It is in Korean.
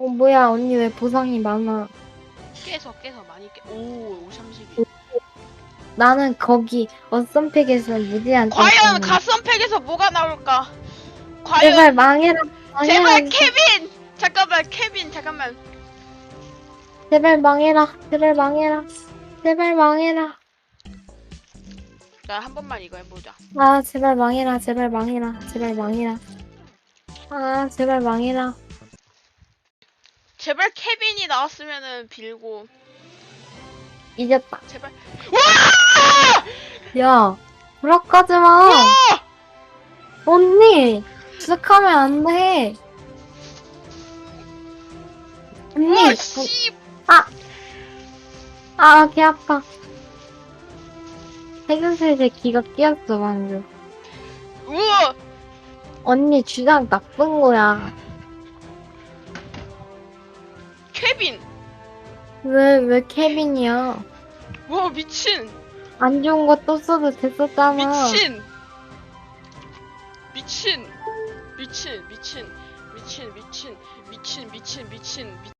어, 뭐야, 언니 왜 보상이 많아? 깨서 깨서 많이 깨. 오, 532. 나는 거기 어썸팩에서 무제한. 과연 떴잖아. 가슴팩에서 뭐가 나올까? 과연 제발 망해라. 망해라. 제발 케빈! 잠깐만 케빈 잠깐만. 제발 망해라. 제발 망해라. 제발 망해라. 나 한 번만 이거 해보자. 아, 제발 망해라. 제발 망해라. 제발 망해라. 아, 제발 망해라. 제발 케빈이 나왔으면은 빌고 이겼다. 제발. 야, 불락하지 마. 언니, 시작하면 안 돼. 언니, 와 어, 씨. 아, 개 아파. 해금슬에 기가 끼었어, 방금. 우와. 언니 주장 나쁜 거야. 케빈. 왜, 왜 케빈이야? 와 미친. 안 좋은 거 또 써도 됐었잖아. 미친. 미친. 미친 미친 미친 미친 미친 미친 미친 미